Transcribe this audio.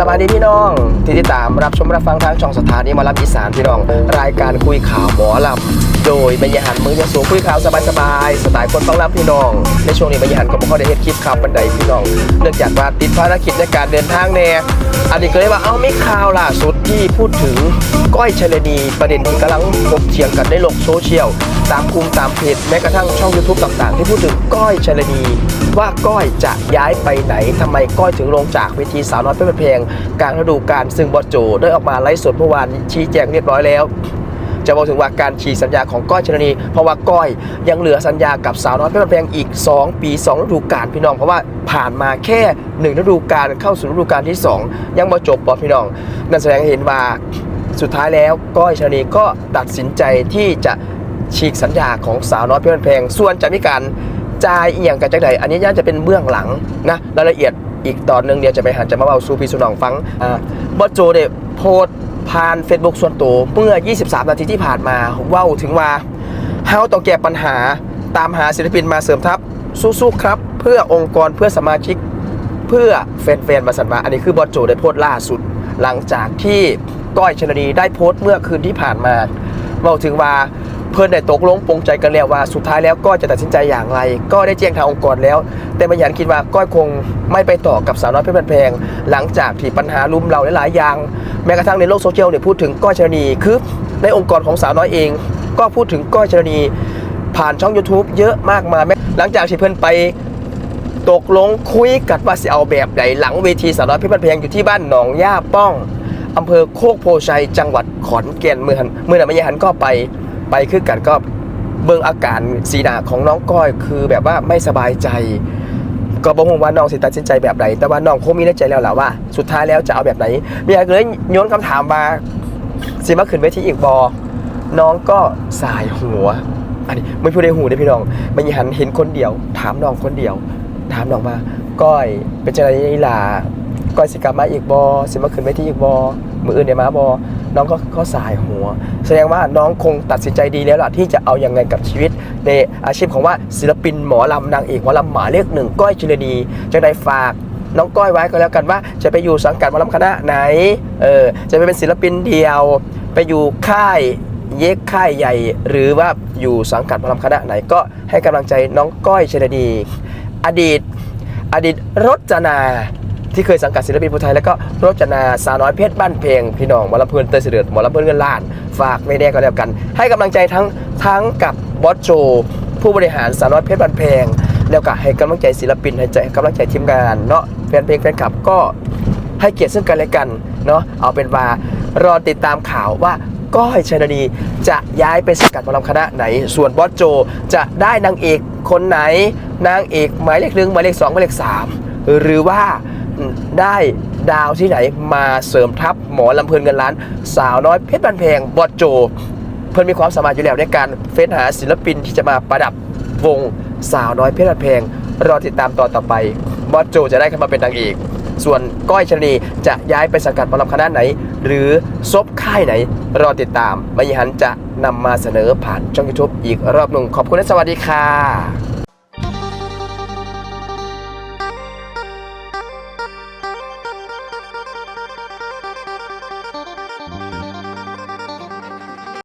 สวัสดีพี่น้องที่ติดตามรับชมรับฟังทางช่องสถานีมาลำอีสานพี่น้อง รายการคุยข่าวหมอลำโดยบรรยหันมือยสูงคุยข่าวสบายๆสไตล์คนต้องรับพี่น้อง ในช่วงนี้บรรยหันก็บ่ค่อยได้เฮ็ดคลิปข่าวบันไดพี่น้อง เนื่องจากว่าติดภารกิจในการเดินทางแน่อันนี้ก็เลยว่าเอ้าไม่ข่าวล่าสุดที่พูดถึงก้อยเชลนีประเด็นที่กำลังถกเถียงกันในโลกโซเชียล ตามกลุ่มตามเพจแม้กระทั่งช่อง YouTube ต่างๆ ที่พูดถึงก้อยชลนีว่าก้อยจะย้ายไปไหนทำไมก้อยถึงลงจากเวทีสาวน้อยเพชรเพลงกลางฤดูกาลซึ่งบอสโจได้ออกมาไลฟ์สดเมื่อวานชี้แจงเรียบร้อยแล้วจะบอกถึงว่าการฉีกสัญญาของก้อยชลนีเพราะว่าก้อยยังเหลือสัญญากับสาวน้อยเพชรเพลงอีก 2 ปี 2 ฤดูกาลพี่น้องเพราะว่าผ่านมาแค่ 1 ฤดูกาลเข้าสู่ฤดูกาลที่ 2 ยังบ่จบบอพี่น้องนั่นแสดงให้เห็นว่าสุดท้ายแล้วก้อยชลนีก็ตัดสินใจที่จะ ฉีกสัญญาของสาวน้อยเพชรเพลง ส่วนจะมีการจ่ายเอียงกันจากใดอันนี้ย่านจะเป็นเบื้องหลังนะรายละเอียดอีกตอนหนึ่งเดียวจะไปหันจะมาเบาสูพีสุนองฟังอ่าบอสโจเดโพสผ่าน Facebook ส่วนตัวเมื่อ 23 นาทีที่ผ่านมาเว้าถึงว่าเฮาต้องแก้ปัญหาตามหาศิลปินมาเสริมทัพสู้ๆครับ เพื่อองค์กรเพื่อสมาชิก เพื่อแฟนๆมาสันมาอันนี้คือบอสโจได้โพสต์ล่าสุด หลังจากที่ก้อยชนนีได้โพสต์เมื่อคืนที่ผ่านมาเมาถึงว่า เพื่อนได้ตกลงปรงใจกันแล้วว่าสุดท้ายแล้วก็จะตัดสินใจอย่างไร ก็ได้แจ้งทางองค์กรแล้ว แต่บางอย่างคิดว่าก้อยคงไม่ไปต่อกับสาวน้อยเพชรบันแพง หลังจากที่ปัญหาลุมเราหลายๆอย่าง แม้กระทั่งในโลกโซเชียลเนี่ยพูดถึงก้อยชนนีคือในองค์กรของสาวน้อยเอง ก็พูดถึงก้อยชนนีผ่านช่อง YouTube เยอะมากมายหลังจากที่เพื่อนไปตกลงคุยกันว่าสิเอาแบบไหนหลังเวทีสาวน้อยเพชรบ้านแพงอยู่ที่บ้านหนองย่าป้องอำเภอโคกโพชัยจังหวัดขอนแก่นเมื่อหันเมื่อไหร่ไม่ยันก็ไป ไปคือกันก็เบิ่งอาการสีหน้าของน้องก้อยคือแบบว่าไม่สบายใจ ก็บอกว่าน้องสิตัดสินใจแบบไหนแต่ว่าน้องคงมีในใจแล้วแหละว่า สุดท้ายแล้วจะเอาแบบไหนมีอะไรเลยโยนคำถามมาสิมาขึ้นเวทีอีกบอน้องก็สายหัว อันนี้ไม่พูดในหูได้พี่น้องไมันหันเห็นคนเดียว ถามน้องคนเดียว ถามน้องมาก้อยเป็นจังไรนี่ล่ะก้อยสิกลับมาอีกบอสิมาขึ้นเวทีอีกบอมืออื่นเดี๋ยวมาบอ น้องก็ก็สายหัว แสดงว่าน้องคงตัดสินใจดีแล้วล่ะที่จะเอายังไงกับชีวิต ในอาชีพของว่าศิลปินหมอลำนางเอกหมอลำหมาเลขหนึ่งก้อยจิรดีจะได้ฝากน้องก้อยไว้ก็แล้วกันว่า จะไปอยู่สังกัดหมอลำคณะไหน เออ จะไปเป็นศิลปินเดียว ไปอยู่ค่ายเย็กค่ายใหญ่ หรือว่าอยู่สังกัดหมอลำคณะไหนก็ให้กำลังใจน้องก้อยเชลดี อดีต อดีตรจนา ที่เคยสังกัดศิลปินผู้ไทย แล้วก็รจนาสาวน้อยเพชรบ้านเพลงพี่น้องหมอลำเพลินเตยเสด็จหมอลำเพลินเงินล้าน ฝากไม่แน่ก็แล้วกัน ให้กำลังใจทั้งทั้งกับบอสโจ ผู้บริหารสาวน้อยเพชรบ้านเพลง แล้วก็ให้กำลังใจศิลปินให้ใจกำลังใจทีมงานเนาะแฟนเพลงแฟนคลับก็ให้เกียรติซึ่งกันและกันเนาะเอาเป็นว่ารอติดตามข่าวว่าก้อยชนนีจะย้ายไปสังกัดหมอลำคณะไหน ส่วนบอสโจจะได้นางเอกคนไหน นางเอกหมายเลขหนึ่งหมายเลขสองหมายเลขสามหรือว่า ได้ดาวที่ไหนมาเสริมทัพหมอลำเพลินเงินล้าน สาวน้อยเพชรบันแพงบอสโจ เพิ่นมีความสามารถอยู่แล้วในการเฟ้นหาศิลปินที่จะมาประดับวงสาวน้อยเพชรบันแพงรอติดตามตอนต่อไปบอสโจจะได้เข้ามาเป็นนางเอกส่วนก้อยชนีจะย้ายไปสังกัดหมอลำคณะไหน หรือซบค่ายไหน รอติดตามมยิหันจะนำมาเสนอผ่านช่องยูทูบอีกรอบหนึ่งขอบคุณและสวัสดีค่ะ